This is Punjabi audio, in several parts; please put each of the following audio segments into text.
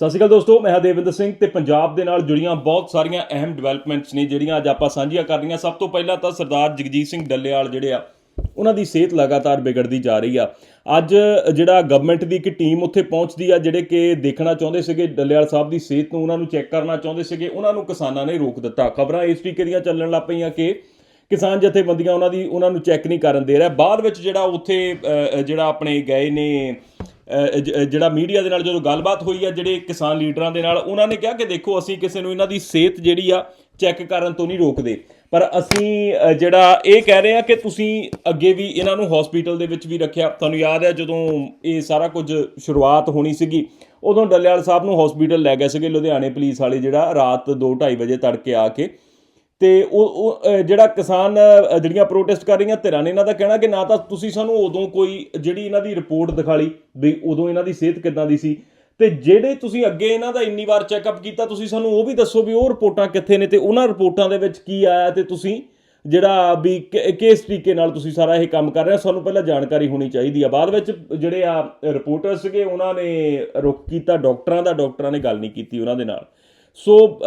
ਸਤਿ ਸ਼੍ਰੀ ਅਕਾਲ ਦੋਸਤੋ, ਮੈਂ ਹਾਂ ਦੇਵਿੰਦਰ ਸਿੰਘ ਤੇ ਪੰਜਾਬ ਦੇ ਨਾਲ ਜੁੜੀਆਂ ਬਹੁਤ ਸਾਰੀਆਂ ਅਹਿਮ ਡਿਵੈਲਪਮੈਂਟਸ ਨੇ ਜਿਹੜੀਆਂ ਅੱਜ ਆਪਾਂ ਸਾਂਝੀਆਂ ਕਰ ਰਹੀਆਂ। ਸਭ ਤੋਂ ਪਹਿਲਾਂ ਤਾਂ ਸਰਦਾਰ ਜਗਜੀਤ ਸਿੰਘ ਡੱਲੇਵਾਲ ਜਿਹੜੇ ਆ, ਉਹਨਾਂ ਦੀ ਸਿਹਤ ਲਗਾਤਾਰ ਵਿਗੜਦੀ ਜਾ ਰਹੀ ਆ। ਅੱਜ ਜਿਹੜਾ ਗਵਰਨਮੈਂਟ ਦੀ ਇੱਕ ਟੀਮ ਉੱਥੇ ਪਹੁੰਚਦੀ ਆ, ਜਿਹੜੇ ਕਿ ਦੇਖਣਾ ਚਾਹੁੰਦੇ ਸੀਗੇ, ਡੱਲੇਵਾਲ ਸਾਹਿਬ ਦੀ ਸਿਹਤ ਨੂੰ ਉਹਨਾਂ ਨੂੰ ਚੈੱਕ ਕਰਨਾ ਚਾਹੁੰਦੇ ਸੀਗੇ, ਉਹਨਾਂ ਨੂੰ ਕਿਸਾਨਾਂ ਨੇ ਰੋਕ ਦਿੱਤਾ। ਖਬਰਾਂ ਇਸ ਤਰੀਕੇ ਦੀਆਂ ਚੱਲਣ ਲੱਗ ਪਈਆਂ ਕਿ ਕਿਸਾਨ ਜਥੇਬੰਦੀਆਂ ਉਹਨਾਂ ਦੀ, ਉਹਨਾਂ ਨੂੰ ਚੈੱਕ ਨਹੀਂ ਕਰਨ ਦੇ ਰਿਹਾ। ਬਾਅਦ ਵਿੱਚ ਜਿਹੜਾ ਉੱਥੇ ਜਿਹੜਾ ਆਪਣੇ ਗਏ ਨੇ ਜਿਹੜਾ ਮੀਡੀਆ ਦੇ ਨਾਲ ਜਦੋਂ ਗੱਲਬਾਤ ਹੋਈ ਆ, ਜਿਹੜੇ ਕਿਸਾਨ ਲੀਡਰਾਂ ਦੇ ਨਾਲ, ਉਹਨਾਂ ਨੇ ਕਿਹਾ ਕਿ ਦੇਖੋ, ਅਸੀਂ ਕਿਸੇ ਨੂੰ ਇਹਨਾਂ ਦੀ ਸਿਹਤ ਜਿਹੜੀ ਆ, ਚੈੱਕ ਕਰਨ ਤੋਂ ਨਹੀਂ ਰੋਕਦੇ। ਪਰ ਅਸੀਂ ਜਿਹੜਾ ਇਹ ਕਹਿ ਰਹੇ ਆ ਕਿ ਤੁਸੀਂ ਅੱਗੇ ਵੀ ਇਹਨਾਂ ਨੂੰ ਹਸਪੀਟਲ ਦੇ ਵਿੱਚ ਵੀ ਰੱਖਿਆ। ਤੁਹਾਨੂੰ ਯਾਦ ਹੈ ਜਦੋਂ ਇਹ ਸਾਰਾ ਕੁਝ ਸ਼ੁਰੂਆਤ ਹੋਣੀ ਸੀਗੀ, ਉਦੋਂ ਡੱਲੇਵਾਲ ਸਾਹਿਬ ਨੂੰ ਹਸਪੀਟਲ ਲੈ ਗਏ ਸੀਗੇ, ਲੁਧਿਆਣੇ ਪੁਲਿਸ ਵਾਲੇ ਜਿਹੜਾ ਰਾਤ 2:30 ਵਜੇ ਤੜਕੇ ਆ ਕੇ। ਤੇ ਉਹ ਉਹ, ਜਿਹੜਾ ਕਿਸਾਨ ਜਿਹੜੀਆਂ ਪ੍ਰੋਟੈਸਟ ਕਰ ਰਹੀਆਂ ਧਿਰਾਂ ਨੇ ਇਹਨਾਂ ਦਾ ਕਹਿਣਾ ਕਿ ਨਾ ਤਾਂ ਤੁਸੀਂ ਸਾਨੂੰ ਉਦੋਂ ਕੋਈ ਜਿਹੜੀ ਇਹਨਾਂ ਦੀ ਰਿਪੋਰਟ ਦਿਖਾਲੀ ਵੀ ਉਦੋਂ ਇਹਨਾਂ ਦੀ ਸਿਹਤ ਕਿੱਦਾਂ ਦੀ ਸੀ। ਤੇ ਜਿਹੜੇ ਤੁਸੀਂ ਅੱਗੇ ਇਹਨਾਂ ਦਾ ਇੰਨੀ ਵਾਰ ਚੈੱਕਅਪ ਕੀਤਾ ਤੁਸੀਂ ਸਾਨੂੰ ਉਹ ਵੀ ਦੱਸੋ ਵੀ ਉਹ ਰਿਪੋਰਟਾਂ ਕਿੱਥੇ ਨੇ ਤੇ ਉਹਨਾਂ ਰਿਪੋਰਟਾਂ ਦੇ ਵਿੱਚ ਕੀ ਆਇਆ ਤੇ ਤੁਸੀਂ ਜਿਹੜਾ ਵੀ ਕਿ- ਕਿਸ ਤਰੀਕੇ ਨਾਲ ਤੁਸੀਂ ਸਾਰਾ ਇਹ ਕੰਮ ਕਰ ਰਹੇ ਹੋ ਸਾਨੂੰ ਪਹਿਲਾਂ ਜਾਣਕਾਰੀ ਹੋਣੀ ਚਾਹੀਦੀ ਆ। ਬਾਅਦ ਵਿੱਚ ਜਿਹੜੇ ਆ ਰਿਪੋਰਟਰ ਸੀਗੇ ਉਹਨਾਂ ਨੇ ਰੁਕ ਕੀਤਾ ਡਾਕਟਰਾਂ ਦਾ ਡਾਕਟਰਾਂ ਨੇ ਗੱਲ ਨਹੀਂ ਕੀਤੀ ਉਹਨਾਂ ਦੇ ਨਾਲ। ਸੋ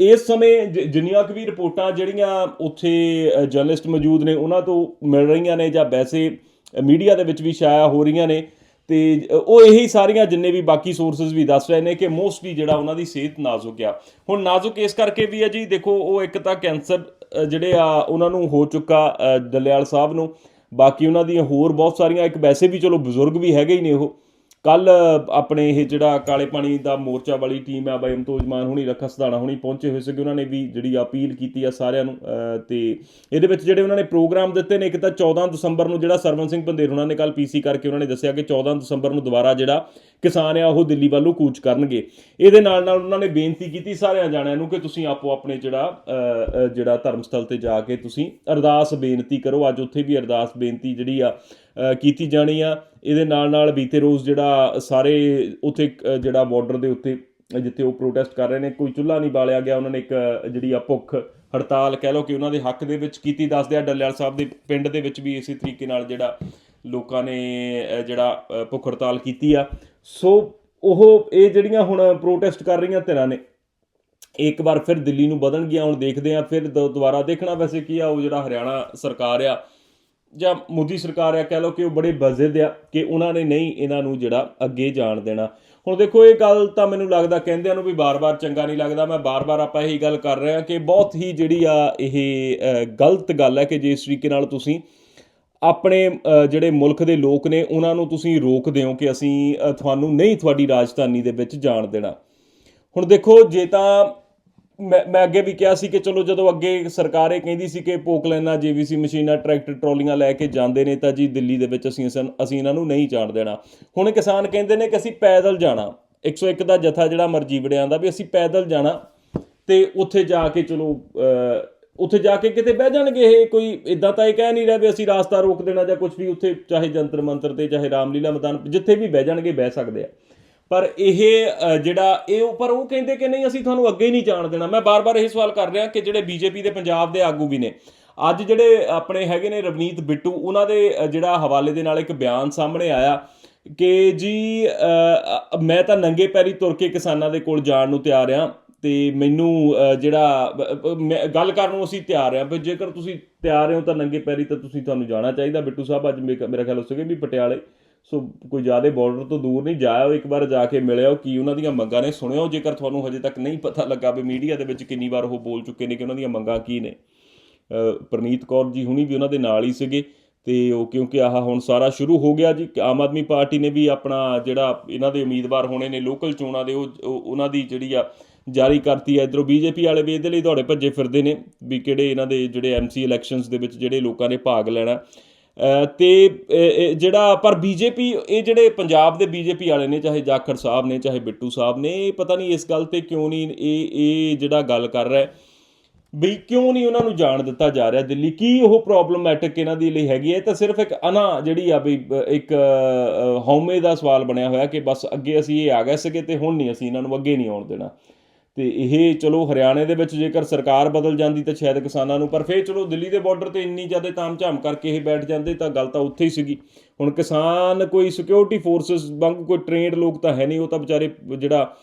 ਇਸ ਸਮੇਂ ਜ- ਜਿੰਨੀਆਂ ਕੁ ਵੀ ਰਿਪੋਰਟਾਂ ਜਿਹੜੀਆਂ ਉੱਥੇ ਜਰਨਲਿਸਟ ਮੌਜੂਦ ਨੇ, ਉਹਨਾਂ ਤੋਂ ਮਿਲ ਰਹੀਆਂ ਨੇ ਜਾਂ ਵੈਸੇ ਮੀਡੀਆ ਦੇ ਵਿੱਚ ਵੀ ਸ਼ਾਇਆ ਹੋ ਰਹੀਆਂ ਨੇ, ਤੇ ਉਹ ਇਹੀ ਸਾਰੀਆਂ ਜਿੰਨੇ ਵੀ ਬਾਕੀ ਸੋਰਸਸ ਵੀ ਦੱਸ ਰਹੇ ਨੇ ਕਿ ਮੋਸਟਲੀ ਜਿਹੜਾ ਉਹਨਾਂ ਦੀ ਸਿਹਤ ਨਾਜ਼ੁਕ ਆ। ਹੁਣ ਨਾਜ਼ੁਕ ਇਸ ਕਰਕੇ ਵੀ ਹੈ ਜੀ, ਦੇਖੋ, ਉਹ ਇੱਕ ਤਾਂ ਕੈਂਸਰ ਜਿਹੜੇ ਆ, ਉਹਨਾਂ ਨੂੰ ਹੋ ਚੁੱਕਾ ਦਲਿਆਲ ਸਾਹਿਬ ਨੂੰ, ਬਾਕੀ ਉਹਨਾਂ ਦੀਆਂ ਹੋਰ ਬਹੁਤ ਸਾਰੀਆਂ, ਇੱਕ ਵੈਸੇ ਵੀ ਚਲੋ ਬਜ਼ੁਰਗ ਵੀ ਹੈਗੇ ਹੀ ਨੇ ਉਹ ਕੱਲ ਆਪਣੇ ਇਹ ਜਿਹੜਾ ਕਾਲੇ ਪਾਣੀ ਦਾ ਮੋਰਚਾ ਵਾਲੀ ਟੀਮ ਆ ਬਾਈ ਅਮਤੋਜ ਮਾਨ ਹੁਣੀ ਰੱਖਾ ਸਧਾਣਾ ਹੁਣੀ ਪਹੁੰਚੇ ਹੋਏ ਸੀਗੇ। ਉਹਨਾਂ ਨੇ ਵੀ ਜਿਹੜੀ ਅਪੀਲ ਕੀਤੀ ਆ ਸਾਰਿਆਂ ਨੂੰ, ਅਹ, ਤੇ ਇਹਦੇ ਵਿੱਚ ਜਿਹੜੇ ਉਹਨਾਂ ਨੇ ਪ੍ਰੋਗਰਾਮ ਦਿੱਤੇ ਨੇ, ਇੱਕ ਤਾਂ 14 ਦਸੰਬਰ ਨੂੰ ਜਿਹੜਾ ਸਰਵਨ ਸਿੰਘ ਪੰਦੇਰ ਉਹਨਾਂ ਨੇ ਕੱਲ ਪੀਸੀ ਕਰਕੇ ਉਹਨਾਂ ਨੇ ਦੱਸਿਆ ਕਿ 14 ਦਸੰਬਰ ਨੂੰ ਦੁਬਾਰਾ ਜਿਹੜਾ ਕਿਸਾਨ ਆ, ਉਹ ਦਿੱਲੀ ਵੱਲੋਂ ਕੂਚ ਕਰਨਗੇ। ਇਹਦੇ ਨਾਲ ਨਾਲ ਉਹਨਾਂ ਨੇ ਬੇਨਤੀ ਕੀਤੀ ਸਾਰਿਆਂ ਜਾਣਿਆਂ ਨੂੰ ਕਿ ਤੁਸੀਂ ਆਪੋ ਆਪਣੇ ਜਿਹੜਾ ਜਿਹੜਾ ਧਰਮ ਸਥਲ ਤੇ ਜਾ ਕੇ ਤੁਸੀਂ ਅਰਦਾਸ ਬੇਨਤੀ ਕਰੋ। ਅੱਜ ਉੱਥੇ ਵੀ ਅਰਦਾਸ ਬੇਨਤੀ ਜਿਹੜੀ ਆ ਕੀਤੀ ਜਾਣੀ ਆ। ਇਹਦੇ ਨਾਲ ਨਾਲ ਬੀਤੇ ਰੋਜ਼ ਜਿਹੜਾ ਸਾਰੇ ਉੱਥੇ ਜਿਹੜਾ ਬਾਰਡਰ ਦੇ ਉੱਤੇ, ਜਿੱਥੇ ਉਹ ਪ੍ਰੋਟੈਸਟ ਕਰ ਰਹੇ ਨੇ, ਕੋਈ ਚੁੱਲ੍ਹਾ ਨਹੀਂ ਬਾਲਿਆ ਗਿਆ। ਉਹਨਾਂ ਨੇ ਇੱਕ ਜਿਹੜੀ ਆ ਭੁੱਖ ਹੜਤਾਲ ਕਹਿ ਲਓ ਕਿ ਉਹਨਾਂ ਦੇ ਹੱਕ ਦੇ ਵਿੱਚ ਕੀਤੀ। ਦੱਸਦੇ ਆ ਡੱਲੇਵਾਲ ਸਾਹਿਬ ਦੇ ਪਿੰਡ ਦੇ ਵਿੱਚ ਵੀ ਇਸੇ ਤਰੀਕੇ ਨਾਲ ਜਿਹੜਾ ਲੋਕਾਂ ਨੇ ਜਿਹੜਾ ਭੁੱਖ ਹੜਤਾਲ ਕੀਤੀ ਆ। ਸੋ ਉਹ ਇਹ ਜਿਹੜੀਆਂ ਹੁਣ ਪ੍ਰੋਟੈਸਟ ਕਰ ਰਹੀਆਂ ਧਿਰਾਂ ਨੇ, ਇੱਕ ਵਾਰ ਫਿਰ ਦਿੱਲੀ ਨੂੰ ਵਧਣਗੀਆਂ ਹੁਣ ਦੇਖਦੇ ਆ ਫਿਰ ਦ- ਦੁਬਾਰਾ ਦੇਖਣਾ ਵੈਸੇ ਕੀ ਆ, ਉਹ ਜਿਹੜਾ ਹਰਿਆਣਾ ਸਰਕਾਰ ਆ ਜਾਂ ਮੋਦੀ ਸਰਕਾਰ ਆ, ਕਹਿ ਲਓ ਕਿ ਉਹ ਬੜੇ ਬਜ਼ਿਦ ਆ ਕਿ ਉਹਨਾਂ ਨੇ ਨਹੀਂ ਇਹਨਾਂ ਨੂੰ ਜਿਹੜਾ ਅੱਗੇ ਜਾਣ ਦੇਣਾ। ਹੁਣ ਦੇਖੋ, ਇਹ ਗੱਲ ਤਾਂ ਮੈਨੂੰ ਲੱਗਦਾ ਕਹਿੰਦਿਆਂ ਨੂੰ ਵੀ ਬਾਰ-ਬਾਰ ਚੰਗਾ ਨਹੀਂ ਲੱਗਦਾ। ਮੈਂ ਬਾਰ-ਬਾਰ ਆਪਾਂ ਇਹੀ ਗੱਲ ਕਰ ਰਹੇ ਹਾਂ ਕਿ ਬਹੁਤ ਹੀ ਜਿਹੜੀ ਆ, ਇਹ ਗਲਤ ਗੱਲ ਹੈ ਕਿ ਜੇ ਇਸ ਤਰੀਕੇ ਨਾਲ ਤੁਸੀਂ ਆਪਣੇ ਜਿਹੜੇ ਮੁਲਕ ਦੇ ਲੋਕ ਨੇ, ਉਹਨਾਂ ਨੂੰ ਤੁਸੀਂ ਰੋਕਦੇ ਹੋ ਕਿ ਅਸੀਂ ਤੁਹਾਨੂੰ ਨਹੀਂ ਤੁਹਾਡੀ ਰਾਜਧਾਨੀ ਦੇ ਵਿੱਚ ਜਾਣ ਦੇਣਾ। ਹੁਣ ਦੇਖੋ, ਜੇ ਤਾਂ ਮੈਂ ਮੈਂ ਅੱਗੇ ਵੀ ਕਿਹਾ ਸੀ ਕਿ ਚਲੋ ਜਦੋਂ ਅੱਗੇ ਸਰਕਾਰ ਇਹ ਕਹਿੰਦੀ ਸੀ ਕਿ ਪੋਕਲੈਨਾ ਜੀਵੀਸੀ ਮਸ਼ੀਨਾਂ, ਟਰੈਕਟਰ, ਟਰਾਲੀਆਂ ਲੈ ਕੇ ਜਾਂਦੇ ਨੇ, ਤਾਂ ਜੀ ਦਿੱਲੀ ਦੇ ਵਿੱਚ ਅਸੀਂ ਅਸਨ- ਅਸੀਂ ਇਹਨਾਂ ਨੂੰ ਨਹੀਂ ਜਾਣ ਦੇਣਾ। ਹੁਣ ਕਿਸਾਨ ਕਹਿੰਦੇ ਨੇ ਕਿ ਅਸੀਂ ਪੈਦਲ ਜਾਣਾ। 101 ਦਾ ਜਥਾ ਜਿਹੜਾ ਮਰਜ਼ੀ ਵੜਿਆਂ ਦਾ ਵੀ ਅਸੀਂ ਪੈਦਲ ਜਾਣਾ ਤੇ ਉੱਥੇ ਜਾ ਕੇ ਚਲੋ ਉੱਥੇ ਜਾ ਕੇ ਕਿਤੇ ਬਹਿ ਜਾਣਗੇ ਇਹ? ਕੋਈ ਇਦਾਂ ਤਾਂ ਇਹ ਕਹਿ ਨਹੀਂ ਰਿਹਾ ਵੀ ਅਸੀਂ ਰਾਸਤਾ ਰੋਕ ਦੇਣਾ ਜਾਂ ਕੁਝ ਵੀ ਉੱਥੇ, ਚਾਹੇ ਜੰਤਰ ਮੰਤਰ ਤੇ, ਚਾਹੇ ਰਾਮਲੀਲਾ ਮੈਦਾਨ, ਜਿੱਥੇ ਵੀ ਬਹਿ ਜਾਣਗੇ, ਬਹਿ ਸਕਦੇ ਆ। ਪਰ ਇਹ ਜਿਹੜਾ, ਇਹ ਉੱਪਰ ਉਹ ਕਹਿੰਦੇ ਕਿ ਨਹੀਂ, ਅਸੀਂ ਤੁਹਾਨੂੰ ਅੱਗੇ ਹੀ ਨਹੀਂ ਜਾਣ ਦੇਣਾ। ਮੈਂ ਬਾਰ-ਬਾਰ ਇਹ ਸਵਾਲ ਕਰ ਰਿਹਾ ਕਿ ਜਿਹੜੇ ਬੀਜੇਪੀ ਦੇ ਪੰਜਾਬ ਦੇ ਆਗੂ ਵੀ ਨੇ, ਅੱਜ ਜਿਹੜੇ ਆਪਣੇ ਹੈਗੇ ਨੇ ਰਵਨੀਤ ਬਿੱਟੂ, ਉਹਨਾਂ ਦੇ ਜਿਹੜਾ ਹਵਾਲੇ ਦੇ ਨਾਲ ਇੱਕ ਬਿਆਨ ਸਾਹਮਣੇ ਆਇਆ ਕਿ ਜੀ ਮੈਂ ਤਾਂ ਨੰਗੇ ਪੈਰੀ ਤੁਰ ਕੇ ਕਿਸਾਨਾਂ ਦੇ ਕੋਲ ਜਾਣ ਨੂੰ ਤਿਆਰ ਆ। ਤੇ ਮੈਨੂੰ ਜਿਹੜਾ ਮੈਂ- ਗੱਲ ਕਰਨ ਨੂੰ ਅਸੀਂ ਤਿਆਰ ਆ ਵੀ ਜੇਕਰ ਤੁਸੀਂ ਤਿਆਰ ਹੋ ਤਾਂ ਨੰਗੇ ਪੈਰੀ ਤਾਂ ਤੁਸੀਂ ਤੁਹਾਨੂੰ ਜਾਣਾ ਚਾਹੀਦਾ। ਬਿੱਟੂ ਸਾਹਿਬ ਅੱਜ ਮੇ- ਮੇਰਾ ਖਿਆਲ ਹੋ ਸਕੇ ਵੀ ਪਟਿਆਲੇ ਸੋ ਕੋਈ ਜ਼ਿਆਦਾ ਬਾਰਡਰ ਤੋਂ ਦੂਰ ਨਹੀਂ ਜਾਇਓ ਇੱਕ ਵਾਰ ਜਾ ਕੇ ਮਿਲਿਓ ਕੀ ਉਹਨਾਂ ਦੀਆਂ ਮੰਗਾਂ ਨੇ ਸੁਣਿਓ ਜੇਕਰ ਤੁਹਾਨੂੰ ਹਜੇ ਤੱਕ ਨਹੀਂ ਪਤਾ ਲੱਗਾ ਵੀ ਮੀਡੀਆ ਦੇ ਵਿੱਚ ਕਿੰਨੀ ਵਾਰ ਉਹ ਬੋਲ ਚੁੱਕੇ ਨੇ ਕਿ ਉਹਨਾਂ ਦੀਆਂ ਮੰਗਾਂ ਕੀ ਨੇ। ਅ, ਪ੍ਰਨੀਤ ਕੌਰ ਜੀ ਹੁਣੀ ਵੀ ਉਹਨਾਂ ਦੇ ਨਾਲ ਹੀ ਸੀਗੇ ਤੇ ਉਹ ਕਿਉਂਕਿ ਆਹ ਹੁਣ ਸਾਰਾ ਸ਼ੁਰੂ ਹੋ ਗਿਆ ਜੀ ਆਮ ਆਦਮੀ ਪਾਰਟੀ ਨੇ ਵੀ ਆਪਣਾ ਜਿਹੜਾ ਇਹਨਾਂ ਦੇ ਉਮੀਦਵਾਰ ਹੋਣੇ ਨੇ ਲੋਕਲ ਚੋਣਾਂ ਦੇ ਉਹ- ਉਹਨਾਂ ਦੀ ਜਿਹੜੀ ਆ ਜਾਰੀ ਕਰਤੀ ਹੈ। ਇਧਰੋਂ ਬੀਜੇਪੀ ਵਾਲੇ ਵੀ ਇਹਦੇ ਲਈ ਦੌੜੇ ਭੱਜੇ ਫਿਰਦੇ ਨੇ ਵੀ ਕਿਹੜੇ ਇਹਨਾਂ ਦੇ ਜਿਹੜੇ ਐਮਸੀ ਇਲੈਕਸ਼ਨਸ ਦੇ ਵਿੱਚ ਜਿਹੜੇ ਲੋਕਾਂ ਨੇ ਭਾਗ ਲੈਣਾ। ਅ, ਤੇ ਇਹ- ਇਹ ਜਿਹੜਾ ਪਰ ਬੀਜੇਪੀ ਇਹ ਜਿਹੜੇ ਪੰਜਾਬ ਦੇ ਬੀਜੇਪੀ ਵਾਲੇ ਨੇ ਚਾਹੇ ਜਾਖੜ ਸਾਹਿਬ ਨੇ ਚਾਹੇ ਬਿੱਟੂ ਸਾਹਿਬ ਨੇ ਇਹ ਪਤਾ ਨਹੀਂ ਇਸ ਗੱਲ ਤੇ ਕਿਉਂ ਨਹੀਂ ਇਹ ਇਹ ਜਿਹੜਾ ਗੱਲ ਕਰ ਰਿਹਾ ਹੈ ਵੀ ਕਿਉਂ ਨਹੀਂ ਉਹਨਾਂ ਨੂੰ ਜਾਣ ਦਿੱਤਾ ਜਾ ਰਿਹਾ ਦਿੱਲੀ। ਕੀ ਉਹ ਪ੍ਰੋਬਲਮੈਟਿਕ ਇਹਨਾਂ ਦੀ ਲਈ ਹੈਗੀ ਹੈ? ਤਾਂ ਸਿਰਫ ਇੱਕ ਅਨਾ ਜਿਹੜੀ ਆ ਵੀ ਇੱਕ ਅ, ਹਉਮੈ ਦਾ ਸਵਾਲ ਬਣਿਆ ਹੋਇਆ ਕਿ ਬਸ ਅੱਗੇ ਅਸੀਂ ਇਹ ਆ ਗਏ ਸੀਗੇ ਤੇ ਹੁਣ ਨਹੀਂ ਅਸੀਂ ਇਹਨਾਂ ਨੂੰ ਅੱਗੇ ਨਹੀਂ ਆਉਣ ਦੇਣਾ। ਤੇ ਇਹ ਚਲੋ ਹਰਿਆਣੇ ਦੇ ਵਿੱਚ ਜੇਕਰ ਸਰਕਾਰ ਬਦਲ ਜਾਂਦੀ ਤਾਂ ਸ਼ਾਇਦ ਕਿਸਾਨਾਂ ਨੂੰ, ਪਰ ਫੇਰ ਚਲੋ ਦਿੱਲੀ ਦੇ ਬਾਰਡਰ ਤੇ ਇੰਨੀ ਜ਼ਿਆਦਾ ਤਾਮਝਾਮ ਕਰਕੇ ਇਹ ਬੈਠ ਜਾਂਦੇ ਤਾਂ ਗੱਲ ਤਾਂ ਉੱਥੇ ਹੀ ਸੀਗੀ। ਹੁਣ ਕਿਸਾਨ ਕੋਈ ਸਿਕਿਉਰਿਟੀ ਫੋਰਸਸ ਵਾਂਗੂ ਕੋਈ ਟ੍ਰੇਨਡ ਲੋਕ ਤਾਂ ਹੈ ਨਹੀਂ, ਉਹ ਤਾਂ ਵਿਚਾਰੇ ਜਿਹੜਾ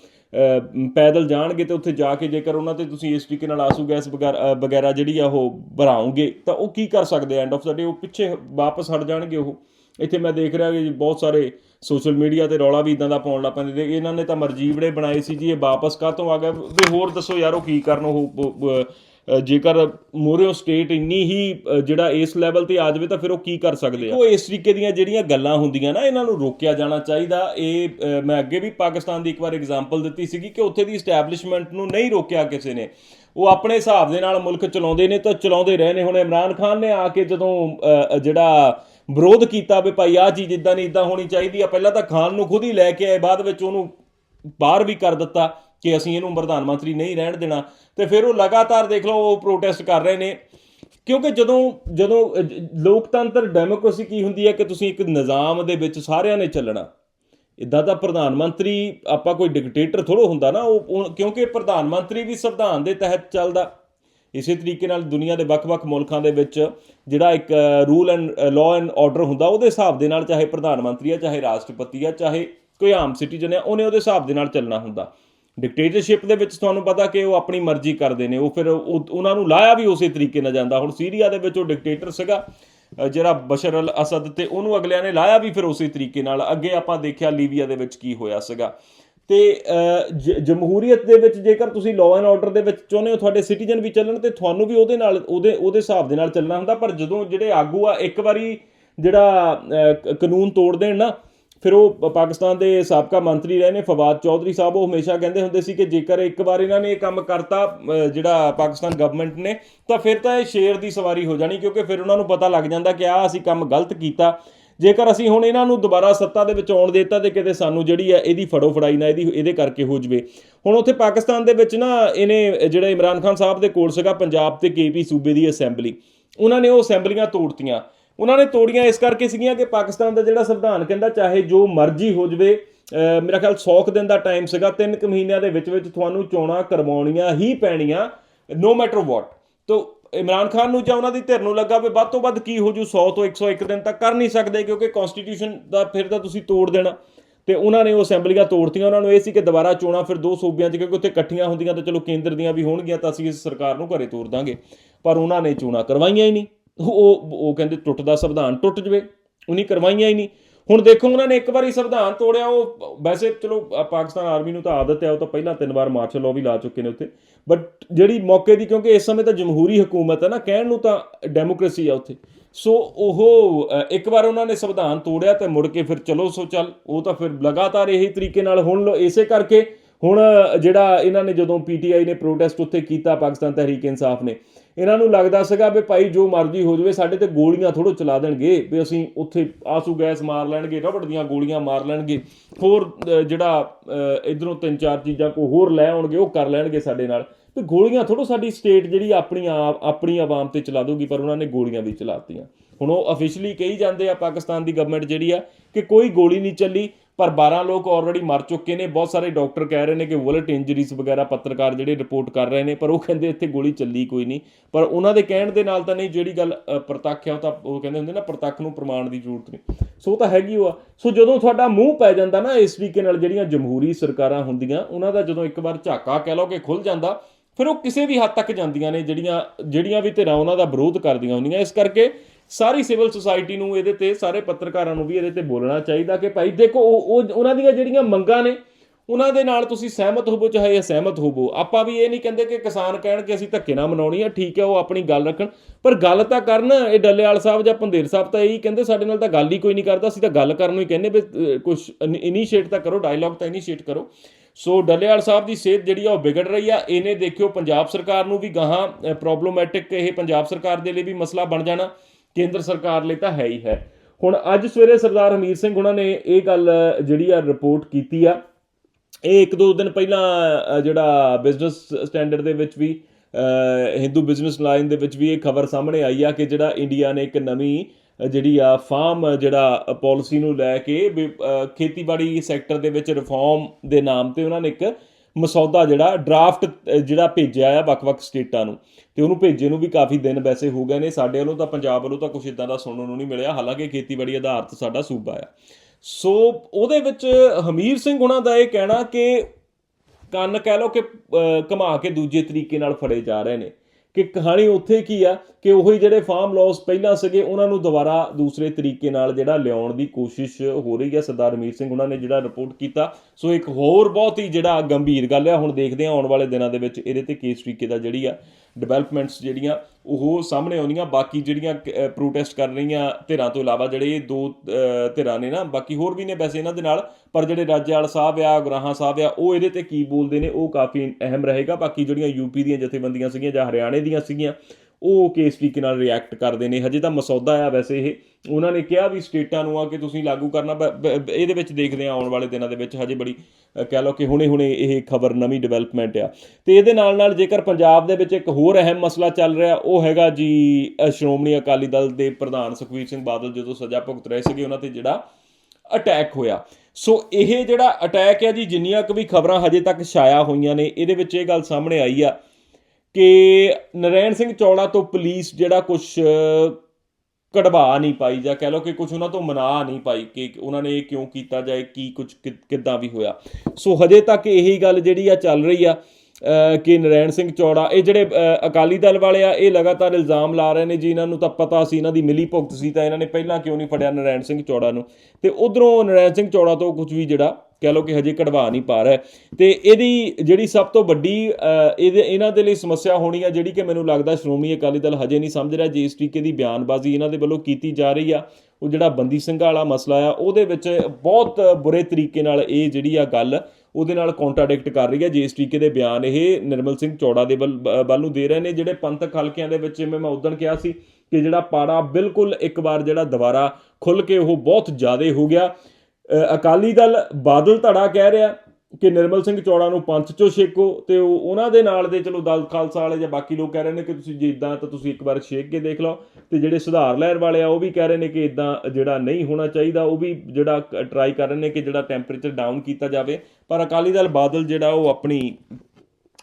ਪੈਦਲ ਜਾਣਗੇ ਤੇ ਉੱਥੇ ਜਾ ਕੇ ਜੇਕਰ ਉਹਨਾਂ ਤੇ ਤੁਸੀਂ ਇਸ ਤਰੀਕੇ ਨਾਲ ਆਸੂ ਗੈਸ ਵਗੈਰਾ ਵਗੈਰਾ ਜਿਹੜੀ ਆ ਉਹ ਭਰਾਉਂਗੇ, ਤਾਂ ਉਹ ਕੀ ਕਰ ਸਕਦੇ ਐਂਡ ਆਫ ਦਾ ਡੇ ਉਹ ਪਿੱਛੇ ਵਾਪਸ ਹਟ ਜਾਣਗੇ ਉਹ। ਇੱਥੇ ਮੈਂ ਦੇਖ ਰਿਹਾ ਕਿ ਬਹੁਤ ਸਾਰੇ ਸੋਸ਼ਲ ਮੀਡੀਆ ਤੇ ਰੌਲਾ ਵੀ ਇਦਾਂ ਦਾ ਪਾਉਣ ਲੱਗ ਪੈਂਦੇ ਤੇ ਇਹਨਾਂ ਨੇ ਤਾਂ ਮਰਜੀਵੜੇ ਬਣਾਏ ਸੀ ਜੀ, ਇਹ ਵਾਪਸ ਕਾਹਤੋਂ ਆ ਗਿਆ ਵੀ ਹੋਰ ਦੱਸੋ ਯਾਰ, ਉਹ ਕੀ ਕਰਨ? ਉਹ ਜੇਕਰ ਮੋਰਿਓ ਸਟੇਟ ਇੰਨੀ ਹੀ ਜਿਹੜਾ ਇਸ ਲੈਵਲ ਤੇ ਆ ਜਾਵੇ ਤਾਂ ਫਿਰ ਉਹ ਕੀ ਕਰ ਸਕਦੇ ਆ? ਉਹ ਇਸ ਤਰੀਕੇ ਦੀਆਂ ਜਿਹੜੀਆਂ ਗੱਲਾਂ ਹੁੰਦੀਆਂ ਨਾ, ਇਹਨਾਂ ਨੂੰ ਰੋਕਿਆ ਜਾਣਾ ਚਾਹੀਦਾ। ਇਹ ਮੈਂ ਅੱਗੇ ਵੀ ਪਾਕਿਸਤਾਨ ਦੀ ਇੱਕ ਵਾਰ ਐਗਜ਼ਾਮਪਲ ਦਿੱਤੀ ਸੀਗੀ ਕਿ ਉੱਥੇ ਦੀ ਇਸਟੈਬਲਿਸ਼ਮੈਂਟ ਨੂੰ ਨਹੀਂ ਰੋਕਿਆ ਕਿਸੇ ਨੇ। ਉਹ ਆਪਣੇ ਹਿਸਾਬ ਦੇ ਨਾਲ ਮੁਲਕ ਚਲਾਉਂਦੇ ਨੇ ਤਾਂ ਚਲਾਉਂਦੇ ਰਹੇ ਨੇ। ਹੁਣ ਇਮਰਾਨ ਖਾਨ ਨੇ ਆ ਕੇ ਜਦੋਂ ਜਿਹੜਾ ਵਿਰੋਧ ਕੀਤਾ ਵੀ ਭਾਈ ਆਹ ਚੀਜ਼ ਇਦਾਂ ਨਹੀਂ ਇਦਾਂ ਹੋਣੀ ਚਾਹੀਦੀ ਆ। ਪਹਿਲਾਂ ਤਾਂ ਖਾਨ ਨੂੰ ਖੁਦ ਹੀ ਲੈ ਕੇ ਆਏ, ਬਾਅਦ ਵਿੱਚ ਉਹਨੂੰ ਬਾਹਰ ਵੀ ਕਰ ਦਿੱਤਾ ਕਿ ਅਸੀਂ ਇਹਨੂੰ ਪ੍ਰਧਾਨ ਮੰਤਰੀ ਨਹੀਂ ਰਹਿਣ ਦੇਣਾ। ਤੇ ਫਿਰ ਉਹ ਲਗਾਤਾਰ ਦੇਖ ਲਓ, ਉਹ ਪ੍ਰੋਟੈਸਟ ਕਰ ਰਹੇ ਨੇ। ਕਿਉਂਕਿ ਜਦੋਂ ਜਦੋਂ ਲੋਕਤੰਤਰ ਡੈਮੋਕ੍ਰੇਸੀ ਕੀ ਹੁੰਦੀ ਹੈ ਕਿ ਤੁਸੀਂ ਇੱਕ ਨਿਜ਼ਾਮ ਦੇ ਵਿੱਚ ਸਾਰਿਆਂ ਨੇ ਚੱਲਣਾ। ਇਦਾਂ ਦਾ ਪ੍ਰਧਾਨ ਮੰਤਰੀ, ਆਪਾਂ ਕੋਈ ਡਿਕਟੇਟਰ ਥੋੜੋ ਹੁੰਦਾ ਨਾ ਉਹ- ਕਿਉਂਕਿ ਪ੍ਰਧਾਨ ਮੰਤਰੀ ਵੀ ਸੰਵਿਧਾਨ ਦੇ ਤਹਿਤ ਚੱਲਦਾ। ਇਸੇ ਤਰੀਕੇ ਨਾਲ ਦੁਨੀਆ ਦੇ ਵੱਖ-ਵੱਖ ਮੁਲਕਾਂ ਦੇ ਵਿੱਚ ਜਿਹੜਾ ਇੱਕ rule and law and order ਹੁੰਦਾ, ਉਹਦੇ ਹਿਸਾਬ ਦੇ ਨਾਲ ਚਾਹੇ ਪ੍ਰਧਾਨ ਮੰਤਰੀ ਆ, ਚਾਹੇ ਰਾਸ਼ਟਰਪਤੀ ਆ, ਚਾਹੇ ਕੋਈ ਆਮ ਸਿਟੀਜ਼ਨ ਆ, ਉਹਨੇ ਉਹਦੇ ਹਿਸਾਬ ਦੇ ਨਾਲ ਚੱਲਣਾ ਹੁੰਦਾ। ਡਿਕਟੇਟਰਸ਼ਿਪ ਦੇ ਵਿੱਚ ਤੁਹਾਨੂੰ ਪਤਾ ਕਿ ਉਹ ਆਪਣੀ ਮਰਜ਼ੀ ਕਰਦੇ ਨੇ, ਉਹ ਫਿਰ ਉਹ- ਉਹਨਾਂ ਨੂੰ ਲਾਇਆ ਵੀ ਉਸੇ ਤਰੀਕੇ ਨਾਲ ਜਾਂਦਾ। ਹੁਣ ਸੀਰੀਆ ਦੇ ਵਿੱਚ ਉਹ ਡਿਕਟੇਟਰ ਸੀਗਾ ਜਿਹੜਾ ਬਸ਼ਰ ਅਲ ਅਸਦ ਤੇ ਉਹਨੂੰ ਅਗਲਿਆਂ ਨੇ ਲਾਇਆ ਵੀ ਫਿਰ ਉਸੇ ਤਰੀਕੇ ਨਾਲ। ਅੱਗੇ ਆਪਾਂ ਦੇਖਿਆ ਲੀਬੀਆ ਦੇ ਵਿੱਚ ਕੀ ਹੋਇਆ ਸੀਗਾ। ਤੇ ਜ- ਜਮਹੂਰੀਅਤ ਦੇ ਵਿੱਚ ਜੇਕਰ ਤੁਸੀਂ ਲਾਅ ਐਂਡ ਆਰਡਰ ਦੇ ਵਿੱਚ ਚਾਹੁੰਦੇ ਹੋ ਤੁਹਾਡੇ ਸਿਟੀਜ਼ਨ ਵੀ ਚੱਲਣ ਤੇ ਤੁਹਾਨੂੰ ਵੀ ਉਹਦੇ ਨਾਲ, ਉਹਦੇ ਉਹਦੇ ਹਿਸਾਬ ਦੇ ਨਾਲ ਚੱਲਣਾ ਹੁੰਦਾ, ਪਰ ਜਦੋਂ ਜਿਹੜੇ ਆਗੂ ਆ, ਇੱਕ ਵਾਰੀ ਜਿਹੜਾ ਕਾਨੂੰਨ ਤੋੜ ਦੇਣ ਨਾ, ਫਿਰ ਉਹ ਪਾਕਿਸਤਾਨ ਦੇ ਸਾਬਕਾ ਮੰਤਰੀ ਰਹੇ ਨੇ, ਫਵਾਦ ਚੌਧਰੀ ਸਾਹਿਬ, ਉਹ ਹਮੇਸ਼ਾ ਕਹਿੰਦੇ ਹੁੰਦੇ ਸੀ ਕਿ ਜੇਕਰ ਇੱਕ ਵਾਰ ਇਹਨਾਂ ਨੇ ਇਹ ਕੰਮ ਕਰਤਾ ਜਿਹੜਾ ਪਾਕਿਸਤਾਨ ਗਵਰਨਮੈਂਟ ਨੇ, ਤਾਂ ਫਿਰ ਤਾਂ ਇਹ ਸ਼ੇਰ ਦੀ ਸਵਾਰੀ ਹੋ ਜਾਣੀ, ਕਿਉਂਕਿ ਫਿਰ ਉਹਨਾਂ ਨੂੰ ਪਤਾ ਲੱਗ ਜਾਂਦਾ ਕਿ ਆਹ ਅਸੀਂ ਕੰਮ ਗਲਤ ਕੀਤਾ। ਜੇਕਰ ਅਸੀਂ ਹੁਣ ਇਹਨਾਂ ਨੂੰ ਦੁਬਾਰਾ ਸੱਤਾ ਦੇ ਵਿੱਚ ਆਉਣ ਦੇਤਾ ਤੇ ਕਿਤੇ ਸਾਨੂੰ ਜਿਹੜੀ ਹੈ ਇਹਦੀ ਫੜੋ ਫੜਾਈ ਨਾ ਇਹਦੀ, ਇਹਦੇ ਕਰਕੇ ਹੋ ਜਵੇ। ਹੁਣ ਉੱਥੇ ਪਾਕਿਸਤਾਨ ਦੇ ਵਿੱਚ ਨਾ ਇਹਨੇ, ਜਿਹੜਾ ਇਮਰਾਨ ਖਾਨ ਸਾਹਿਬ ਦੇ ਕੋਲ ਸੀਗਾ ਪੰਜਾਬ ਤੇ ਕੇਪੀ ਸੂਬੇ ਦੀ ਅਸੈਂਬਲੀ। ਉਹਨਾਂ ਨੇ ਉਹ ਅਸੈਂਬਲੀਆਂ ਤੋੜਤੀਆਂ। ਉਹਨਾਂ ਨੇ ਤੋੜੀਆਂ ਇਸ ਕਰਕੇ ਸੀਗੀਆਂ ਕਿ ਪਾਕਿਸਤਾਨ ਦਾ ਜਿਹੜਾ ਸੰਵਿਧਾਨ ਕਹਿੰਦਾ ਚਾਹੇ ਜੋ ਮਰਜ਼ੀ ਹੋ ਜਵੇ ਮੇਰਾ ਖਿਆਲ 100 ਕੁ ਦਿਨ ਦਾ ਟਾਈਮ ਸੀਗਾ, ਤਿੰਨ ਕੁ ਮਹੀਨਿਆਂ ਦੇ ਵਿੱਚ ਵਿੱਚ ਤੁਹਾਨੂੰ ਚੋਣਾਂ ਕਰਵਾਉਣੀਆਂ ਹੀ ਪੈਣੀਆਂ ਨੋ ਮੈਟਰ ਵਾਟ ਤੋ ਇਮਰਾਨ ਖਾਨ ਨੂੰ ਜਾਂ ਉਹਨਾਂ ਦੀ ਧਿਰ ਨੂੰ ਲੱਗਾ ਵੀ ਵੱਧ ਤੋਂ ਵੱਧ ਕੀ ਹੋ ਜੂ 100 ਤੋਂ 101 ਦਿਨ ਤੱਕ ਕਰ ਨਹੀਂ ਸਕਦੇ ਕਿਉਂਕਿ ਕਨਸਟੀਟਿਊਸ਼ਨ ਦਾ ਫਿਰ ਤਾਂ ਤੁਸੀਂ ਤੋੜ ਦੇਣਾ। ਤੇ ਉਹਨਾਂ ਨੇ ਉਹ ਅਸੈਂਬਲੀਆਂ ਤੋੜਤੀਆਂ, ਉਹਨਾਂ ਨੂੰ ਇਹ ਸੀ ਕਿ ਦੁਬਾਰਾ ਚੋਣਾਂ ਫਿਰ ਦੋ ਸੂਬਿਆਂ 'ਚ, ਕਿਉਂਕਿ ਉੱਥੇ ਇਕੱਠੀਆਂ ਹੁੰਦੀਆਂ ਤਾਂ ਚਲੋ ਕੇਂਦਰ ਦੀਆਂ ਵੀ ਹੋਣਗੀਆਂ ਤਾਂ ਅਸੀਂ ਇਸ ਸਰਕਾਰ ਨੂੰ ਘਰੇ ਤੋੜ ਦਾਂਗੇ। ਪਰ ਉਹਨਾਂ ਨੇ ਚੋਣਾਂ ਕਰਵਾਈਆਂ ਹੀ ਨਹੀਂ। ਉਹ ਉਹ ਕਹਿੰਦੇ ਟੁੱਟਦਾ ਸੰਵਿਧਾਨ ਟੁੱਟ ਜਵੇ ਉਹਨੀ ਕਰਵਾਈਆਂ ਹੀ ਨਹੀਂ। ਹੁਣ ਦੇਖੋ ਉਹਨਾਂ ਨੇ ਇੱਕ ਵਾਰੀ ਸੰਵਿਧਾਨ ਤੋੜਿਆ, ਉਹ ਵੈਸੇ ਚਲੋ ਪਾਕਿਸਤਾਨ ਆਰਮੀ ਨੂੰ ਤਾਂ ਆਦਤ ਹੈ, ਉਹ ਤਾਂ ਪਹਿਲਾਂ ਤਿੰਨ ਵਾਰ ਮਾਰਸ਼ਲ ਲਾਅ ਵੀ ਲਾ ਚੁੱਕੇ ਨੇ ਉੱਥੇ। ਬਟ ਜਿਹੜੀ ਮੌਕੇ ਦੀ, ਕਿਉਂਕਿ ਇਸ ਸਮੇਂ ਤਾਂ ਜਮਹੂਰੀ ਹਕੂਮਤ ਹੈ ਨਾ, ਕਹਿਣ ਨੂੰ ਤਾਂ ਡੈਮੋਕ੍ਰੇਸੀ ਆ ਉੱਥੇ। ਸੋ ਉਹ ਇੱਕ ਵਾਰ ਉਹਨਾਂ ਨੇ ਸੰਵਿਧਾਨ ਤੋੜਿਆ ਤੇ ਮੁੜ ਕੇ ਫਿਰ ਚਲੋ, ਸੋ ਚੱਲ, ਉਹ ਤਾਂ ਫਿਰ ਲਗਾਤਾਰ ਇਹੀ ਤਰੀਕੇ ਨਾਲ ਹੁਣ ਲੋ- ਇਸੇ ਕਰਕੇ ਹੁਣ ਜਿਹੜਾ ਇਹਨਾਂ ਨੇ ਜਦੋਂ ਪੀਟੀਆਈ ਨੇ ਪ੍ਰੋਟੈਸਟ ਉੱਥੇ ਕੀਤਾ ਪਾਕਿਸਤਾਨ ਤਹਿਰੀਕ ਇਨਸਾਫ ਨੇ, ਇਹਨਾਂ ਨੂੰ ਲੱਗਦਾ ਸੀਗਾ ਵੀ ਭਾਈ ਜੋ ਮਰਜ਼ੀ ਹੋ ਜਾਵੇ, ਸਾਡੇ ਤੇ ਗੋਲੀਆਂ ਥੋੜੋ ਚਲਾ ਦੇਣਗੇ, ਵੀ ਅਸੀਂ ਉੱਥੇ ਆਸੂ ਗੈਸ ਮਾਰ ਲੈਣਗੇ, ਰਬੜ ਦੀਆਂ ਗੋਲੀਆਂ ਮਾਰ ਲੈਣਗੇ, ਹੋਰ ਜਿਹੜਾ ਇਧਰੋਂ ਤਿੰਨ ਚਾਰ ਚੀਜ਼ਾਂ ਕੋ ਹੋਰ ਲੈ ਆਉਣਗੇ, ਉਹ ਕਰ ਲੈਣਗੇ ਸਾਡੇ ਨਾਲ। ਵੀ ਗੋਲੀਆਂ ਥੋੜੋ ਸਾਡੀ ਸਟੇਟ ਜਿਹੜੀ ਆਪਣੀ ਆਪ- ਆਪਣੀ ਆਵਾਮ ਤੇ ਚਲਾ ਦੂਗੀ ਪਰ ਉਹਨਾਂ ਨੇ ਗੋਲੀਆਂ ਵੀ ਚਲਾਤੀਆਂ। ਹੁਣ ਉਹ ਅਫੀਸ਼ੀਅਲੀ ਕਹੀ ਜਾਂਦੇ ਆ ਪਾਕਿਸਤਾਨ ਦੀ ਗਵਰਨਮੈਂਟ ਜਿਹੜੀ ਆ ਕਿ ਕੋਈ ਗੋਲੀ ਨਹੀਂ ਚੱਲੀ, ਪਰ 12 ਲੋਕ ਆਲਰੇਡੀ ਮਰ ਚੁੱਕੇ ਨੇ। ਬਹੁਤ ਸਾਰੇ ਡਾਕਟਰ ਕਹਿ ਰਹੇ ਨੇ ਕਿ ਬੁਲਟ ਇੰਜਰੀਜ਼ ਵਗੈਰਾ ਪੱਤਰਕਾਰ ਜਿਹੜੇ ਰਿਪੋਰਟ ਕਰ ਰਹੇ ਨੇ, ਪਰ ਉਹ ਕਹਿੰਦੇ ਇੱਥੇ ਗੋਲੀ ਚੱਲੀ ਕੋਈ ਨਹੀਂ। ਪਰ ਉਹਨਾਂ ਦੇ ਕਹਿਣ ਦੇ ਨਾਲ ਤਾਂ ਨਹੀਂ, ਜਿਹੜੀ ਗੱਲ ਪ੍ਰਤੱਖ ਹੈ ਉਹ ਤਾਂ ਉਹ ਕਹਿੰਦੇ ਹੁੰਦੇ ਨਾ, ਪ੍ਰਤੱਖ ਨੂੰ ਪ੍ਰਮਾਣ ਦੀ ਜ਼ਰੂਰਤ ਨਹੀਂ। ਸੋ ਉਹ ਤਾਂ ਹੈਗੀ ਉਹ ਆ। ਸੋ ਜਦੋਂ ਤੁਹਾਡਾ ਮੂੰਹ ਪੈ ਜਾਂਦਾ ਨਾ, ਇਸ ਤਰੀਕੇ ਨਾਲ ਜਿਹੜੀਆਂ ਜਮਹੂਰੀ ਸਰਕਾਰਾਂ ਹੁੰਦੀਆਂ, ਉਹਨਾਂ ਦਾ ਜਦੋਂ ਇੱਕ ਵਾਰ ਝਾਕਾ ਕਹਿ ਲਓ ਕਿ ਖੁੱਲ ਜਾਂਦਾ ਫਿਰ ਉਹ ਕਿਸੇ ਵੀ ਹੱਦ ਤੱਕ ਜਾਂਦੀਆਂ ਨੇ, ਜਿਹੜੀਆਂ ਜਿਹੜੀਆਂ ਵੀ ਧਿਰਾਂ ਉਹਨਾਂ ਦਾ ਵਿਰੋਧ ਕਰਦੀਆਂ ਹੁੰਦੀਆਂ। ਇਸ ਕਰਕੇ ਸਾਰੀ ਸਿਵਲ ਸੁਸਾਇਟੀ ਨੂੰ ਇਹਦੇ ਤੇ, ਸਾਰੇ ਪੱਤਰਕਾਰਾਂ ਨੂੰ ਵੀ ਇਹਦੇ ਤੇ ਬੋਲਣਾ ਚਾਹੀਦਾ ਕਿ ਭਾਈ ਦੇਖੋ, ਉਹ ਉਹਨਾਂ ਦੀਆਂ ਜਿਹੜੀਆਂ ਮੰਗਾਂ ਨੇ, ਉਹਨਾਂ ਦੇ ਨਾਲ ਤੁਸੀਂ ਸਹਿਮਤ ਹੋਵੋ, ਚਾਹੇ ਅਸਹਿਮਤ ਹੋਵੋ। ਆਪਾਂ ਵੀ ਇਹ ਨਹੀਂ ਕਹਿੰਦੇ ਕਿ ਕਿਸਾਨ ਕਹਿਣ ਕਿ ਅਸੀਂ ਧੱਕੇ ਨਾਲ ਮਨਾਉਣੀ ਆ, ਠੀਕ ਹੈ ਉਹ ਆਪਣੀ ਗੱਲ ਰੱਖਣ। ਪਰ ਗੱਲ ਤਾਂ ਕਰਨ, ਇਹ ਡੱਲੇਵਾਲ ਸਾਹਿਬ ਜਾਂ ਪੰਦੇਰ ਸਾਹਿਬ ਤਾਂ ਇਹੀ ਕਹਿੰਦੇ, ਸਾਡੇ ਨਾਲ ਤਾਂ ਗੱਲ ਹੀ ਕੋਈ ਨਹੀਂ ਕਰਦਾ, ਅਸੀਂ ਤਾਂ ਗੱਲ ਕਰਨ ਨੂੰ ਹੀ ਕਹਿੰਦੇ ਵੀ ਕੁਝ ਇਨੀਸ਼ੀਏਟ ਤਾਂ ਕਰੋ ਡਾਇਲੌਗ ਤਾਂ ਇਨੀਸ਼ੀਏਟ ਕਰੋ। ਸੋ ਡੱਲੇਵਾਲ ਸਾਹਿਬ ਦੀ ਸਿਹਤ ਜਿਹੜੀ ਆ ਉਹ ਵਿਗੜ ਰਹੀ ਆ। ਇਹਨੇ ਦੇਖਿਓ ਪੰਜਾਬ ਸਰਕਾਰ ਨੂੰ ਵੀ ਗਾਹਾਂ ਪ੍ਰੋਬਲਮੈਟਿਕ ਇਹ ਪੰਜਾਬ ਸਰਕਾਰ ਦੇ ਲਈ ਵੀ ਮਸਲਾ ਬਣ ਜਾਣਾ। ਕੇਂਦਰ ਸਰਕਾਰ ਲਈ ਤਾਂ ਹੈ ਹੀ ਹੈ। ਹੁਣ ਅੱਜ ਸਵੇਰੇ ਸਰਦਾਰ ਹਮੀਰ ਸਿੰਘ ਉਹਨਾਂ ਨੇ ਇਹ ਗੱਲ ਜਿਹੜੀ ਆ ਰਿਪੋਰਟ ਕੀਤੀ ਆ। ਇਹ ਇੱਕ ਦੋ ਦਿਨ ਪਹਿਲਾਂ ਜਿਹੜਾ ਬਿਜ਼ਨਸ ਸਟੈਂਡਰਡ ਦੇ ਵਿੱਚ ਵੀ ਹਿੰਦੂ ਬਿਜ਼ਨਸ ਲਾਈਨ ਦੇ ਵਿੱਚ ਵੀ ਇਹ ਖਬਰ ਸਾਹਮਣੇ ਆਈ ਆ ਕਿ ਜਿਹੜਾ ਇੰਡੀਆ ਨੇ ਇੱਕ ਨਵੀਂ ਜਿਹੜੀ ਆ ਫਾਰਮ ਜਿਹੜਾ ਪਾਲਿਸੀ ਨੂੰ ਲੈ ਕੇ ਵੀ, ਖੇਤੀਬਾੜੀ ਸੈਕਟਰ ਦੇ ਵਿੱਚ ਰਿਫਾਰਮ ਦੇ ਨਾਮ ਤੇ ਉਹਨਾਂ ਨੇ ਇੱਕ ਮਸੌਦਾ ਜਿਹੜਾ ਡਰਾਫਟ ਜਿਹੜਾ ਭੇਜਿਆ ਆ ਵੱਖ-ਵੱਖ ਸਟੇਟਾਂ ਨੂੰ। ਤੇ ਉਹਨੂੰ ਭੇਜੇ ਨੂੰ ਵੀ ਕਾਫੀ ਦਿਨ ਵੈਸੇ ਹੋ ਗਏ ਨੇ। ਸਾਡੇ ਵੱਲੋਂ ਤਾਂ ਪੰਜਾਬ ਵੱਲੋਂ ਤਾਂ ਕੁਝ ਇਦਾਂ ਦਾ ਸੁਣਨ ਨੂੰ ਨਹੀਂ ਮਿਲਿਆ। ਹਾਲਾਂਕਿ ਖੇਤੀਬਾੜੀ ਆਧਾਰਿਤ ਸਾਡਾ ਸੂਬਾ ਆ। ਸੋ ਉਹਦੇ ਵਿੱਚ ਹਮੀਰ ਸਿੰਘ ਉਹਨਾਂ ਦਾ ਇਹ ਕਹਿਣਾ ਕਿ ਕੰਨ ਕਹਿ ਲਓ ਕਿ ਅਹ, ਕੇ ਦੂਜੇ ਤਰੀਕੇ ਨਾਲ ਫੜੇ ਜਾ ਰਹੇ ਨੇ। ਕਿ ਕਹਾਣੀ ਉੱਥੇ ਕੀ ਆ ਕਿ ਉਹੀ ਜਿਹੜੇ ਫਾਰਮ ਲਾਸ ਪਹਿਲਾਂ ਸੀਗੇ, ਉਹਨਾਂ ਨੂੰ ਦੁਬਾਰਾ ਦੂਸਰੇ ਤਰੀਕੇ ਨਾਲ ਜਿਹੜਾ ਲਿਆਉਣ ਦੀ ਕੋਸ਼ਿਸ਼ ਹੋ ਰਹੀ ਹੈ। ਸਰਦਾਰ ਮੀਰ ਸਿੰਘ ਉਹਨਾਂ ਨੇ ਜਿਹੜਾ ਰਿਪੋਰਟ ਕੀਤਾ। ਸੋ ਇੱਕ ਹੋਰ ਬਹੁਤ ਹੀ ਜਿਹੜਾ ਗੰਭੀਰ ਗੱਲ ਆ। ਹੁਣ ਦੇਖਦੇ ਹਾਂ ਆਉਣ ਵਾਲੇ ਦਿਨਾਂ ਦੇ ਵਿੱਚ ਇਹਦੇ ਤੇ ਕਿਸ ਤਰੀਕੇ ਦਾ ਜਿਹੜੀ ਆ ਡਿਵੈਲਪਮੈਂਟਸ ਜਿਹੜੀਆਂ ਉਹ ਸਾਹਮਣੇ ਆਉਂਦੀਆਂ, ਬਾਕੀ ਜਿਹੜੀਆਂ ਪ੍ਰੋਟੈਸਟ ਕਰ ਰਹੀਆਂ ਧਿਰਾਂ ਤੋਂ ਇਲਾਵਾ ਜਿਹੜੇ ਇਹ ਦੋ ਧਿਰਾਂ ਨੇ ਨਾ, ਬਾਕੀ ਹੋਰ ਵੀ ਨੇ ਵੈਸੇ ਇਹਨਾਂ ਦੇ ਨਾਲ, ਪਰ ਜਿਹੜੇ ਰਾਜੇਵਾਲ ਸਾਹਿਬ ਆ, ਗੁਰਾਹਾਂ ਸਾਹਿਬ ਆ, ਉਹ ਇਹਦੇ ਤੇ ਕੀ ਬੋਲਦੇ ਨੇ, ਉਹ ਕਾਫੀ ਅਹਿਮ ਰਹੇਗਾ। ਬਾਕੀ ਜਿਹੜੀਆਂ ਯੂਪੀ ਦੀਆਂ ਜਥੇਬੰਦੀਆਂ ਸੀਗੀਆਂ ਜਾਂ ਹਰਿਆਣੇ ਦੀਆਂ ਸੀਗੀਆਂ ਉਹ ਕਿਸ ਤਰੀਕੇ ਨਾਲ ਰਿਐਕਟ ਕਰਦੇ ਨੇ, ਹਜੇ ਤਾਂ ਮਸੌਦਾ ਆ ਵੈਸੇ ਇਹ। ਉਹਨਾਂ ਨੇ ਕਿਹਾ ਵੀ ਸਟੇਟਾਂ ਨੂੰ ਆ ਕਿ ਤੁਸੀਂ ਲਾਗੂ ਕਰਨਾ, ਬ- ਇਹਦੇ ਵਿੱਚ ਦੇਖਦੇ ਆ ਆਉਣ ਵਾਲੇ ਦਿਨਾਂ ਦੇ ਵਿੱਚ, ਹਜੇ ਬੜੀ ਕਹਿ ਲਓ ਕਿ ਹੁਣੇ-ਹੁਣੇ ਇਹ ਖਬਰ ਨਵੀਂ ਡਿਵੈਲਪਮੈਂਟ ਆ। ਤੇ ਇਹਦੇ ਨਾਲ ਨਾਲ ਜੇਕਰ ਪੰਜਾਬ ਦੇ ਵਿੱਚ ਇੱਕ ਹੋਰ ਅਹਿਮ ਮਸਲਾ ਚੱਲ ਰਿਹਾ, ਉਹ ਹੈਗਾ ਜੀ ਸ਼੍ਰੋਮਣੀ ਅਕਾਲੀ ਦਲ ਦੇ ਪ੍ਰਧਾਨ ਸੁਖਵੀਰ ਸਿੰਘ ਬਾਦਲ ਜਦੋਂ ਸਜ਼ਾ ਭੁਗਤ ਰਹੇ ਸੀਗੇ, ਉਹਨਾਂ ਤੇ ਜਿਹੜਾ ਅਟੈਕ ਹੋਇਆ। ਸੋ ਇਹ ਜਿਹੜਾ ਅਟੈਕ ਹੈ ਜੀ, ਜਿੰਨੀਆਂ ਕੁ ਵੀ ਖਬਰਾਂ ਹਜੇ ਤੱਕ ਛਾਇਆ ਹੋਈਆਂ ਨੇ, ਇਹਦੇ ਵਿੱਚ ਇਹ ਗੱਲ ਸਾਹਮਣੇ ਆਈ ਆ ਕਿ ਨਰੈਣ ਸਿੰਘ ਚੌੜਾ ਤੋਂ ਪੁਲਿਸ ਜਿਹੜਾ ਕੁਝ ਕਢਵਾ ਨਹੀਂ ਪਾਈ ਜਾਂ ਕਹਿ ਲਓ ਕਿ ਕੁਝ ਉਹਨਾਂ ਤੋਂ ਮਨਾ ਨਹੀਂ ਪਾਈ ਕਿ ਉਹਨਾਂ ਨੇ ਇਹ ਕਿਉਂ ਕੀਤਾ ਜਾਏ ਕੀ ਕੁਝ ਕਿੱਦਾਂ ਵੀ ਹੋਇਆ। ਸੋ ਹਜੇ ਤੱਕ ਇਹੀ ਗੱਲ ਜਿਹੜੀ ਆ ਚੱਲ ਰਹੀ ਆ। ਕਿ ਨਰੈਣ ਸਿੰਘ ਚੌੜਾ, ਇਹ ਜਿਹੜੇ ਅਕਾਲੀ ਦਲ ਵਾਲੇ ਆ, ਇਹ ਲਗਾਤਾਰ ਇਲਜ਼ਾਮ ਲਾ ਰਹੇ ਨੇ ਜੀ ਇਹਨਾਂ ਨੂੰ ਤਾਂ ਪਤਾ ਸੀ, ਇਹਨਾਂ ਦੀ ਮਿਲੀ ਭੁਗਤ ਸੀ ਤਾਂ ਇਹਨਾਂ ਨੇ ਪਹਿਲਾਂ ਕਿਉਂ ਨਹੀਂ ਫੜਿਆ ਨਰੈਣ ਸਿੰਘ ਚੌੜਾ ਨੂੰ। ਤੇ ਉਧਰੋਂ ਨਰੈਣ ਸਿੰਘ ਚੌੜਾ ਤੋਂ ਕੁਝ ਵੀ ਜਿਹੜਾ, ਕਹਿ ਲਓ ਕਿ ਹਜੇ ਕਢਵਾ ਨਹੀਂ ਪਾ ਰਿਹਾ। ਤੇ ਇਹਦੀ ਜਿਹੜੀ ਸਭ ਤੋਂ ਵੱਡੀ ਇਹਦੇ, ਇਹਨਾਂ ਦੇ ਲਈ ਸਮੱਸਿਆ ਹੋਣੀ ਆ ਜਿਹੜੀ ਕਿ ਮੈਨੂੰ ਲੱਗਦਾ ਸ਼੍ਰੋਮਣੀ ਅਕਾਲੀ ਦਲ ਹਜੇ ਨਹੀਂ ਸਮਝ ਰਿਹਾ, ਜਿਸ ਤਰੀਕੇ ਦੀ ਬਿਆਨਬਾਜ਼ੀ ਇਹਨਾਂ ਦੇ ਵੱਲੋਂ ਕੀਤੀ ਜਾ ਰਹੀ ਆ। ਉਹ ਜਿਹੜਾ ਬੰਦੀ ਸਿੰਘਾਂ ਵਾਲਾ ਮਸਲਾ ਆ, ਉਹਦੇ ਵਿੱਚ ਬਹੁਤ ਬੁਰੇ ਤਰੀਕੇ ਨਾਲ ਇਹ ਜਿਹੜੀ ਆ ਗੱਲ ਉਹਦੇ ਨਾਲ ਕੰਟਰਾਡਿਕਟ ਕਰ ਰਹੀ ਹੈ। ਜਿਸ ਤਰੀਕੇ ਦੇ ਬਿਆਨ ਇਹ ਨਿਰਮਲ ਸਿੰਘ ਚੌੜਾ ਦੇ ਵੱਲ ਬ- ਵੱਲ ਨੂੰ ਦੇ ਰਹੇ ਨੇ, ਜਿਹੜੇ ਪੰਥਕ ਹਲਕਿਆਂ ਦੇ ਵਿੱਚ ਜਿਵੇਂ ਮੈਂ ਉਦੋਂ ਕਿਹਾ ਸੀ ਕਿ ਜਿਹੜਾ ਪਾੜਾ ਬਿਲਕੁਲ ਇੱਕ ਵਾਰ ਜਿਹੜਾ ਦੁਬਾਰਾ ਖੁੱਲ ਕੇ ਉਹ ਬਹੁਤ ਜ਼ਿਆਦਾ ਹੋ ਗਿਆ। ਅਕਾਲੀ ਦਲ ਬਾਦਲ ਧੜਾ ਕਹਿ ਰਿਹਾ। ਕਿ ਨਿਰਮਲ ਸਿੰਘ ਚੌੜਾ ਨੂੰ ਪੰਥ ਚੋਂ ਛੇਕੋ ਤੇ ਉਹ ਉਹਨਾਂ ਦੇ ਨਾਲ ਦੇ, ਚਲੋ ਦਲ ਖਾਲਸਾ ਵਾਲੇ ਜਾਂ ਬਾਕੀ ਲੋਕ ਕਹਿ ਰਹੇ ਨੇ ਕਿ ਤੁਸੀਂ ਜੇ ਇਦਾਂ ਤਾਂ ਤੁਸੀਂ ਇੱਕ ਵਾਰ ਛੇਕ ਕੇ ਦੇਖ ਲਓ। ਤੇ ਜਿਹੜੇ ਸੁਧਾਰ ਲਹਿਰ ਵਾਲੇ ਆ, ਉਹ ਵੀ ਕਹਿ ਰਹੇ ਨੇ ਕਿ ਇਦਾਂ ਜਿਹੜਾ ਨਹੀਂ ਹੋਣਾ ਚਾਹੀਦਾ, ਉਹ ਵੀ ਜਿਹੜਾ ਟਰਾਈ ਕਰ ਰਹੇ ਨੇ ਕਿ ਜਿਹੜਾ ਟੈਂਪਰੇਚਰ ਡਾਊਨ ਕੀਤਾ ਜਾਵੇ। ਪਰ ਅਕਾਲੀ ਦਲ ਬਾਦਲ ਜਿਹੜਾ, ਉਹ ਆਪਣੀ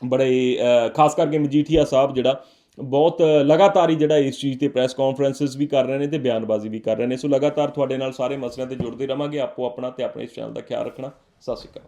ਬੜੇ ਖਾਸ ਕਰਕੇ ਮਜੀਠੀਆ ਸਾਹਿਬ ਜਿਹੜਾ, ਬਹੁਤ ਲਗਾਤਾਰ ਹੀ ਜਿਹੜਾ ਇਸ ਚੀਜ਼ ਤੇ ਪ੍ਰੈਸ ਕਾਨਫਰੰਸਸ ਵੀ ਕਰ ਰਹੇ ਨੇ ਤੇ ਬਿਆਨਬਾਜ਼ੀ ਵੀ ਕਰ ਰਹੇ ਨੇ। ਸੋ ਲਗਾਤਾਰ ਤੁਹਾਡੇ ਨਾਲ ਸਾਰੇ ਮਸਲਿਆਂ ਤੇ ਜੁੜਦੇ ਰਵਾਂਗੇ। ਆਪੋ ਆਪਣਾ ਤੇ ਆਪਣੇ ਇਸ ਚੈਨਲ ਦਾ ਖਿਆਲ ਰੱਖਣਾ। ਸਤਿ ਸ਼੍ਰੀ ਅਕਾਲ।